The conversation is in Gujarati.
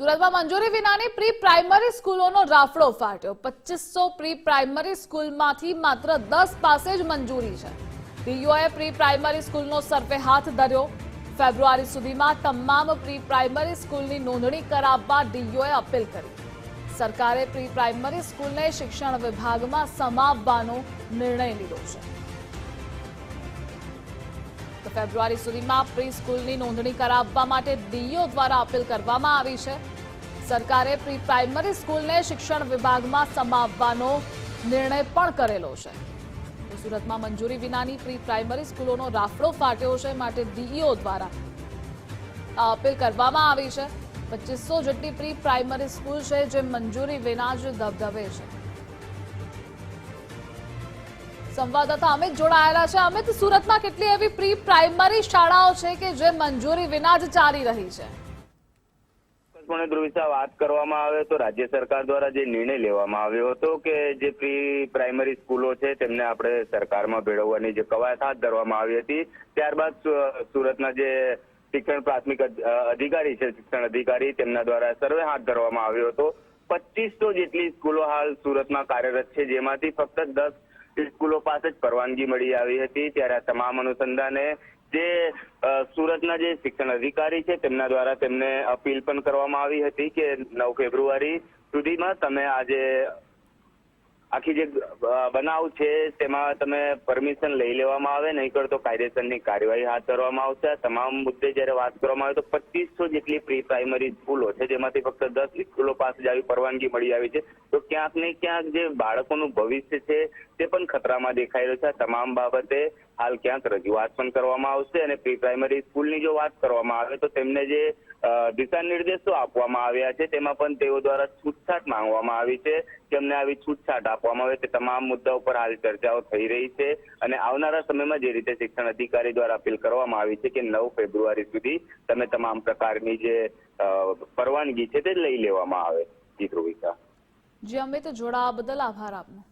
સુરતમાં મંજૂરી વિનાની પ્રી પ્રાઇમરી સ્કૂલોનો રાફડો ફાટ્યો. પચીસો પ્રી પ્રાઇમરી સ્કૂલમાંથી માત્ર દસ પાસે જ મંજૂરી છે. ડીયુએ પ્રી પ્રાઇમરી સ્કૂલનો સર્વે હાથ ધર્યો. ફેબ્રુઆરી સુધીમાં તમામ પ્રી પ્રાઇમરી સ્કૂલની નોંધણી કરાવવા ડીયુએ અપીલ કરી. સરકારે પ્રી પ્રાઇમરી સ્કૂલને શિક્ષણ વિભાગમાં સમાવવાનો નિર્ણય લીધો છે. તો ફેબ્રુઆરી સુધીમાં પ્રી સ્કૂલની નોંધણી કરાવવા માટે ડીઈઓ દ્વારા અપીલ કરવામાં આવી છે. સરકારે પ્રી પ્રાઇમરી સ્કૂલને શિક્ષણ વિભાગમાં સમાવવાનો નિર્ણય પણ કરેલો છે. સુરતમાં મંજૂરી વિનાની પ્રી પ્રાઇમરી સ્કૂલોનો રાફડો ફાટ્યો છે માટે ડીઈઓ દ્વારા અપીલ કરવામાં આવી છે. પચીસો જેટલી પ્રી પ્રાઇમરી સ્કૂલ છે જે મંજૂરી વિના જ ધબધબે છે. સંવાદદાતા અમિત જોડાયેલા છે. અમિત, સુરતમાં કેટલી એવી પ્રી પ્રાઇમરી શાળાઓ છે કે જે મંજૂરી વિના જ ચાલી રહી છે? વાત કરવામાં આવે તો રાજ્ય સરકાર દ્વારા જે નિર્ણય લેવામાં આવ્યો હતો કે જે પ્રી પ્રાઇમરી સ્કૂલો છે તેમને આપણે સરકારમાં ભેળવવાની જે કવાયત હાથ ધરવામાં આવી હતી. ત્યારબાદ સુરતના જે શિક્ષણ પ્રાથમિક અધિકારી છે, શિક્ષણ અધિકારી, તેમના દ્વારા સર્વે હાથ ધરવામાં આવ્યો હતો. પચીસો જેટલી સ્કૂલો હાલ સુરતમાં કાર્યરત છે, જેમાંથી ફક્ત દસ સ્કૂલો પાસે જ પરવાનગી મળી આવી હતી. ત્યારે આ તમામ અનુસંધાને જે સુરતના જે શિક્ષણ અધિકારી છે, તેમના દ્વારા તેમને અપીલ પણ કરવામાં આવી હતી કે નવ ફેબ્રુઆરી સુધીમાં તમે આજે આખી જે બનાવ છે, તેમાં તમે પરમિશન લઈ લેવામાં આવે, નહીં તો કાયદેસરની કાર્યવાહી હાથ ધરવામાં આવશે. તમામ મુદ્દે જ્યારે વાત કરવામાં આવે તો પચીસો જેટલી પ્રી પ્રાઇમરી સ્કૂલો છે, જેમાંથી ફક્ત દસ સ્કૂલો પાસે જ આવી પરવાનગી મળી આવી છે. તો ક્યાંક ને ક્યાંક જે બાળકોનું ભવિષ્ય છે, તે પણ ખતરામાં દેખાઈ રહ્યું છે. તમામ બાબતે હાલ ક્યાંક રજૂઆત પણ કરવામાં આવશે અને પ્રી પ્રાઇમરી સ્કૂલની જો વાત કરવામાં આવે તો તેમને જે દિશા નિર્દેશો આપવામાં આવ્યા છે, તેમાં પણ તેઓ દ્વારા છૂટછાટ માંગવામાં આવી છે. કે અમને આવી છૂટછાટ આપવામાં આવે તે તમામ મુદ્દા ઉપર હાલ ચર્ચાઓ થઈ રહી છે અને આવનારા સમયમાં જે રીતે શિક્ષણ અધિકારી દ્વારા અપીલ કરવામાં આવી છે કે નવ ફેબ્રુઆરી સુધી તમે તમામ પ્રકારની જે પરવાનગી છે તે લઈ લેવામાં આવે. જી ધ્રુવિકા જી, અમે તો જોડાવા બદલ આભાર આપનો.